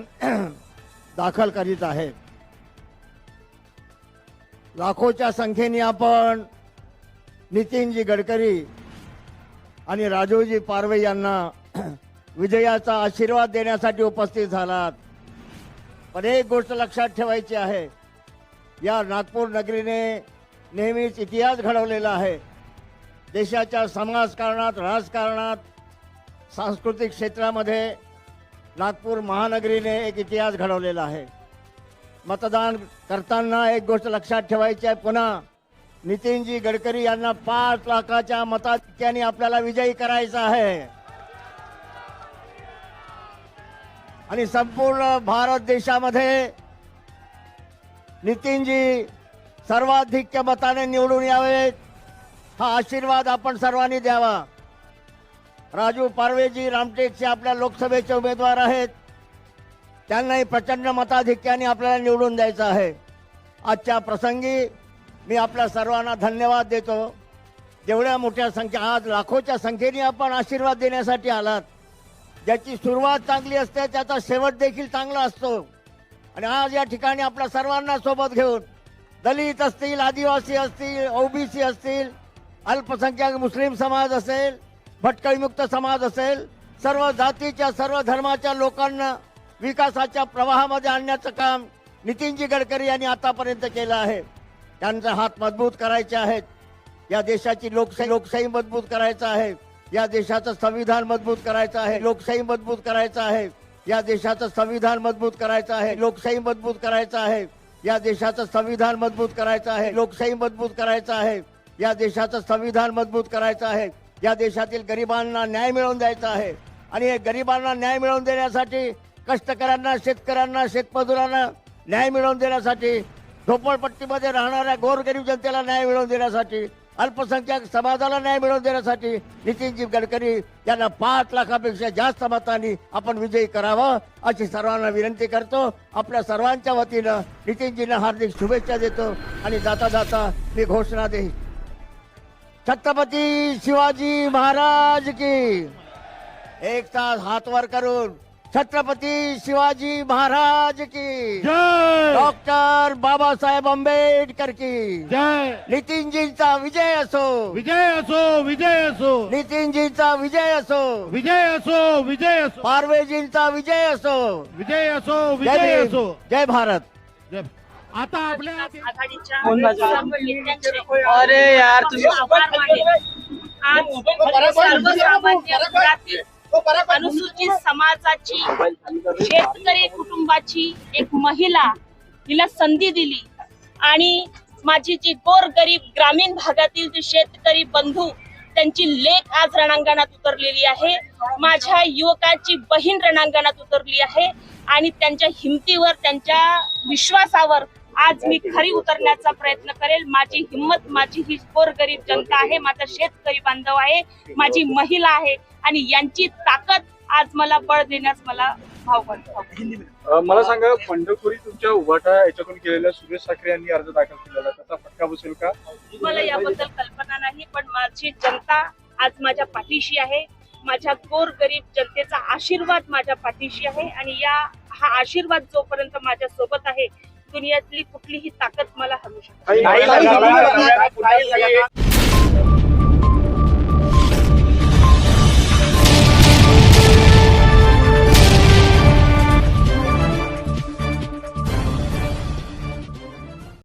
दाखल करीत आहे. लाखोच्या संख्येने आपण नितीनजी गडकरी आणि राजूजी पारवे यांना विजयाचा आशीर्वाद देण्यासाठी उपस्थित झालात. पण एक गोष्ट लक्षात ठेवायची आहे. या नागपूर नगरीने नेहमीच इतिहास घडवलेला आहे. देशाच्या समाजकारणात राजकारणात सांस्कृतिक क्षेत्रामध्ये नागपूर महानगरीने एक इतिहास घडवलेला आहे. मतदान करताना एक गोष्ट लक्षात ठेवायची आहे. पुन्हा नितीनजी गडकरी यांना पाच लाखाच्या मताधिक्याने आपल्याला विजयी करायचा आहे. आणि संपूर्ण भारत देशामध्ये नितीनजी सर्वाधिक्य मताने निवडून यावेत. हा आशीर्वाद आपण सर्वांनी द्यावा. राजू पारवेजी रामटेकचे आपल्या लोकसभेचे उमेदवार आहेत. त्यांनाही प्रचंड मताधिक्याने आपल्याला निवडून द्यायचं आहे. आजच्या प्रसंगी मी आपल्या सर्वांना धन्यवाद देतो. जेवढ्या मोठ्या संख्या आज लाखोच्या संख्येने आपण आशीर्वाद देण्यासाठी आलात. ज्याची सुरुवात चांगली असते त्याचा शेवट देखील चांगला असतो. आणि आज या ठिकाणी आपल्या सर्वांना सोबत घेऊन दलित असतील आदिवासी असतील ओबीसी असतील अल्पसंख्याक मुस्लिम समाज असेल भटकळीमुक्त समाज असेल सर्व जातीच्या सर्व धर्माच्या लोकांना विकासाच्या प्रवाहामध्ये आणण्याचं काम नितीनजी गडकरी यांनी आतापर्यंत केलं आहे. त्यांचा हात मजबूत करायचे आहेत. या देशाची लोकशाही लोकशाही मजबूत करायचं आहे. या देशाचं संविधान मजबूत करायचं आहे. लोकशाही मजबूत करायचं आहे. या देशाचं संविधान मजबूत करायचं आहे. लोकशाही मजबूत करायचं आहे. या देशाचं संविधान मजबूत करायचं आहे. लोकशाही मजबूत करायचं आहे. या देशाचं संविधान मजबूत करायचं आहे. या देशातील गरिबांना न्याय मिळवून द्यायचा आहे. आणि हे गरिबांना न्याय मिळवून देण्यासाठी कष्टकऱ्यांना शेतकऱ्यांना शेतमजुरांना न्याय मिळवून देण्यासाठी झोपडपट्टीमध्ये राहणाऱ्या गोरगरीब जनतेला न्याय मिळवून देण्यासाठी अल्पसंख्याक समाजाला न्याय मिळवून देण्यासाठी नितीनजी गडकरी यांना पाच लाखापेक्षा जास्त मतांनी आपण विजयी करावा अशी सर्वांना विनंती करतो. आपल्या सर्वांच्या वतीनं नितीनजींना हार्दिक शुभेच्छा देतो. आणि जाता जाता मी घोषणा देईन. छत्रपती शिवाजी महाराज की। एक तास हात वर करून छत्रपती शिवाजी महाराज की। जय। डॉक्टर बाबासाहेब आंबेडकर की। जय। नितीनजींचा विजय असो। विजय असो विजय असो। नितीनजींचा विजय असो। विजय असो विजय असो। पारवेजींचा विजय असो। विजय असो जय विजय असो। जय भारत। जय. आता आपल्या आघाडीच्या अरे यार तुम्ही अनुसूचित समाजाची शेतकरी कुटुंबाची एक महिला हिला संधी दिली. आणि माझी जी गोर गरीब ग्रामीण भागातील जी शेतकरी बंधू त्यांची लेख आज रणांगणात उतरलेली आहे. माझ्या युवकाची बहीण रणांगणात उतरली आहे. आणि त्यांच्या हिमतीवर त्यांच्या विश्वासावर आज मी खरी उतरण्याचा प्रयत्न करेल. माझी हिंमत माझी ही गोरगरीब जनता आहे माझा शेतकरी बांधव आहे माझी महिला आहे आणि यांची ताकद आज मला बळ देण्यास मला भाव मला सांगा बंडखोरी तुमच्या उभाटा याच्यातून केलेल्या सुरेश साखरे यांनी अर्ज दाखल केलेला त्याचा फटका बसेल का? मला याबद्दल कल्पना नाही पण माझी जनता आज माझ्या पाठीशी आहे. माझ्या गोर गरीब जनतेचा आशीर्वाद माझ्या पाठीशी आहे आणि या हा आशीर्वाद जोपर्यंत माझ्या सोबत आहे दुनियातली कुठलीही ताकद मला हवी शकते